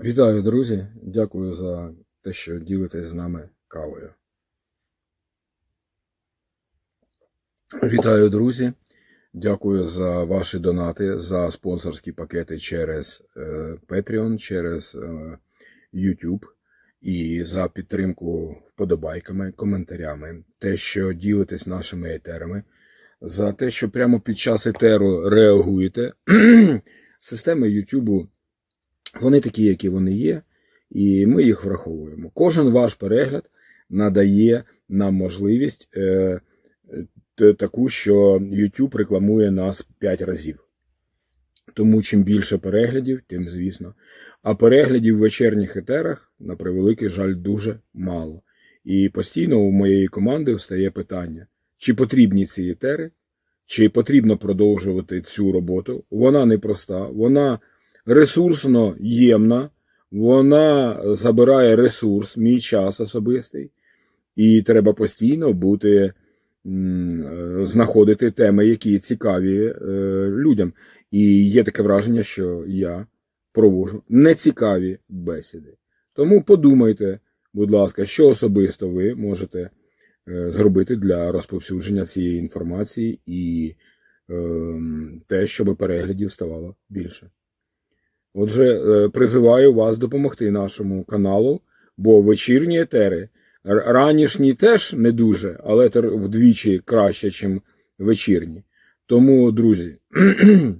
Вітаю, друзі! Дякую за те, що ділитесь з нами кавою. Вітаю, друзі! Дякую за ваші донати, за спонсорські пакети через е, Patreon, через е, YouTube і за підтримку вподобайками, коментарями, те, що ділитесь нашими етерами, за те, що прямо під час етеру реагуєте. Системи YouTube вони такі, які вони є, і ми їх враховуємо. Кожен ваш перегляд надає нам можливість е, таку, що YouTube рекламує нас 5 разів. Тому чим більше переглядів, тим звісно. А переглядів в вечірніх етерах, на превеликий жаль, дуже мало. І постійно у моєї команди встає питання: чи потрібні ці етери, чи потрібно продовжувати цю роботу. Вона непроста, вона ресурсно ємна, вона забирає ресурс, мій час особистий, і треба постійно бути, е, знаходити теми, які цікаві е, людям. І є таке враження, що я проводжу нецікаві бесіди. Тому подумайте, будь ласка, що особисто ви можете е, зробити для розповсюдження цієї інформації і ем, те, щоб переглядів ставало більше. Отже, е, призиваю вас допомогти нашому каналу, бо вечірні етери, ранішні теж не дуже, але вдвічі краще, ніж вечірні. Тому, друзі,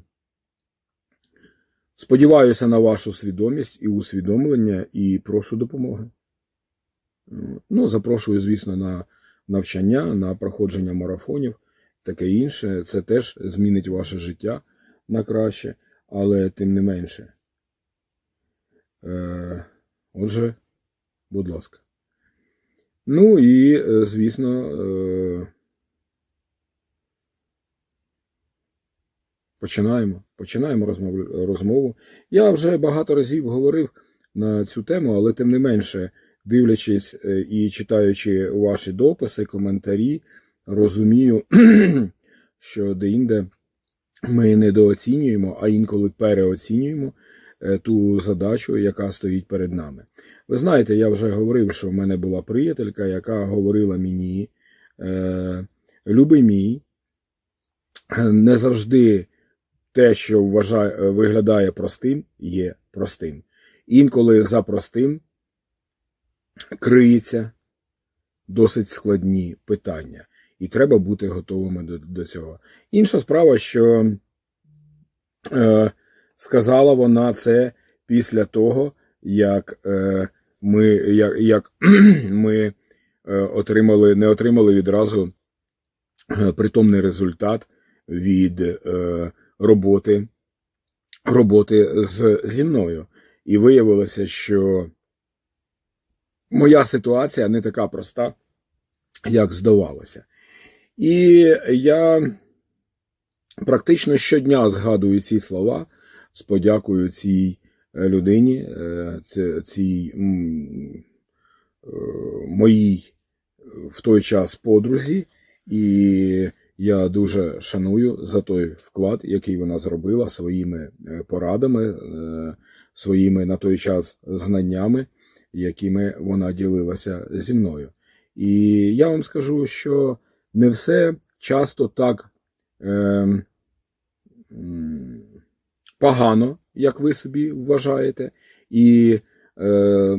сподіваюся на вашу свідомість і усвідомлення, і прошу допомоги. Ну, запрошую, звісно, на навчання, на проходження марафонів, таке інше. Це теж змінить ваше життя на краще, але тим не менше. Е, Отже, будь ласка. Ну і, е, звісно, е, починаємо. Починаємо розмову. Я вже багато разів говорив на цю тему, але тим не менше, дивлячись і читаючи ваші дописи, коментарі, розумію, що деінде ми недооцінюємо, а інколи переоцінюємо ту задачу, яка стоїть перед нами. Ви знаєте, я вже говорив, що в мене була приятелька, яка говорила мені, е, любий мій, не завжди те, що вважає, виглядає простим, є простим. Інколи за простим криється досить складні питання, і треба бути готовими до, до цього. Інша справа, що е, сказала вона це після того, як е, ми, як, як ми е, отримали, не отримали відразу е, притомний результат від роботи, роботи з, зі мною. І виявилося, що моя ситуація не така проста, як здавалося. І я практично щодня згадую ці слова з подякою цій е, людині, е, цій е, моїй в той час подрузі, і я дуже шаную за той вклад, який вона зробила своїми порадами, своїми на той час знаннями, якими вона ділилася зі мною. І я вам скажу, що не все часто так е, м, погано, як ви собі вважаєте, і е,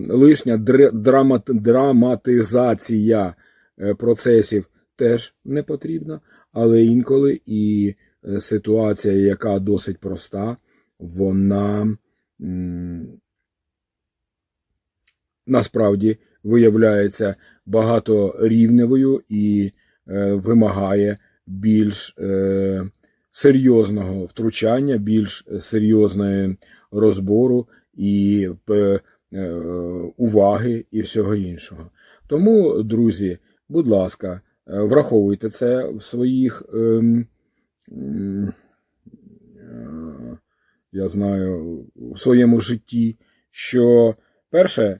лишня др- драмат- драматизація е, процесів теж не потрібна, але інколи і е, ситуація, яка досить проста, вона м, насправді виявляється багаторівневою і е, вимагає більш е, серйозного втручання, більш серйозної розбору і е, е, уваги і всього іншого. Тому, друзі, будь ласка, е, враховуйте це в своїх. ем, е, я знаю, в своєму житті, що перше,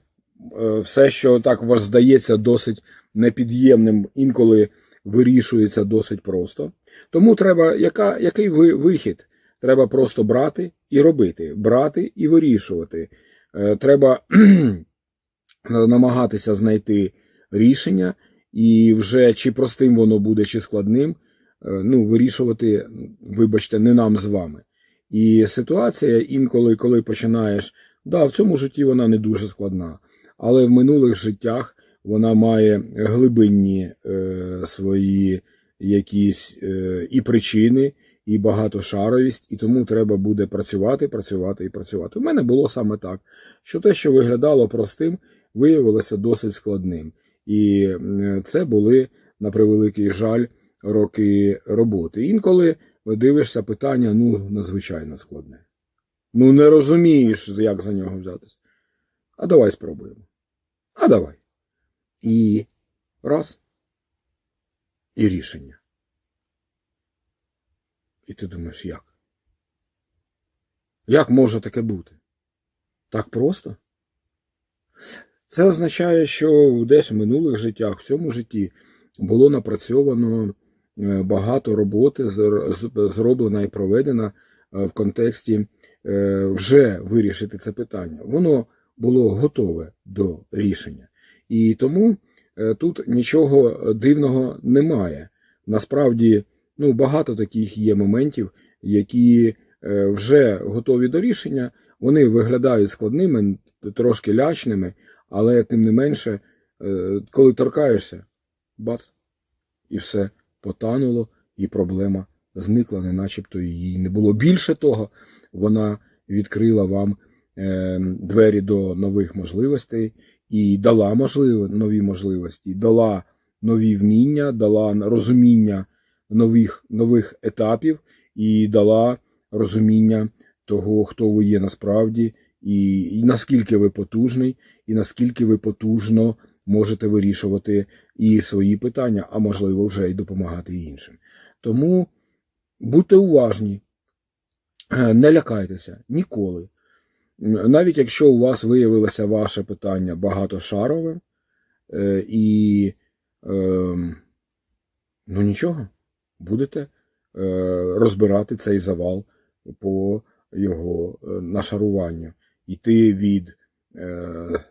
е, все, що так вас здається досить непід'ємним, інколи вирішується досить просто. Тому треба, яка, який ви, вихід? Треба просто брати і робити, брати і вирішувати. е, треба намагатися знайти рішення, і вже чи простим воно буде, чи складним, е, ну, вирішувати, вибачте, не нам з вами. І ситуація інколи, коли починаєш, да, в цьому житті вона не дуже складна, але в минулих життях вона має глибинні е, свої якісь е, і причини, і багатошаровість, і тому треба буде працювати, працювати і працювати. У мене було саме так, що те, що виглядало простим, виявилося досить складним. І це були, на превеликий жаль, роки роботи. Інколи дивишся питання, ну, надзвичайно складне. Ну, не розумієш, як за нього взятися. А давай спробуємо. А давай. І раз. І рішення. І ти думаєш, як? Як може таке бути? Так просто? Це означає, що десь в минулих життях, в цьому житті було напрацьовано е, багато роботи, зр- зроблена і проведена е, в контексті е, вже вирішити це питання. Воно було готове до рішення. І тому тут нічого дивного немає. Насправді, ну, багато таких є моментів, які е, вже готові до рішення, вони виглядають складними, трошки лячними, але тим не менше, е, коли торкаєшся, бац, і все потануло, і проблема зникла, не начебто її не було. Більше того, вона відкрила вам е, двері до нових можливостей і дала можливо, нові можливості, дала нові вміння, дала розуміння нових, нових етапів і дала розуміння того, хто ви є насправді, і, і наскільки ви потужний, і наскільки ви потужно можете вирішувати і свої питання, а можливо, вже й допомагати іншим. Тому будьте уважні, е, не лякайтеся ніколи. Навіть якщо у вас виявилося ваше питання багатошаровим, е, і ем, ну нічого, будете е, розбирати цей завал по його е, нашаруванню, йти від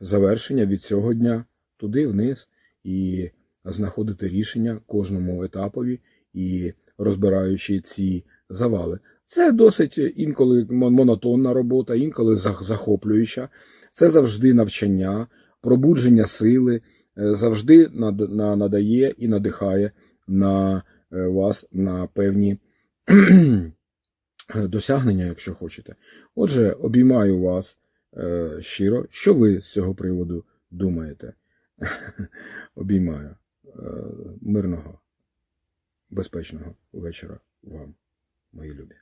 завершення від цього дня туди вниз і знаходити рішення кожному етапові і розбираючи ці завали. Це досить інколи монотонна робота, інколи захоплююча. Це завжди навчання, пробудження сили, е, завжди надає і надихає на е, вас на певні досягнення, якщо хочете. Отже, обіймаю вас е, щиро. Що ви з цього приводу думаєте? Обіймаю. Мирного, безпечного вечора вам, мої любі.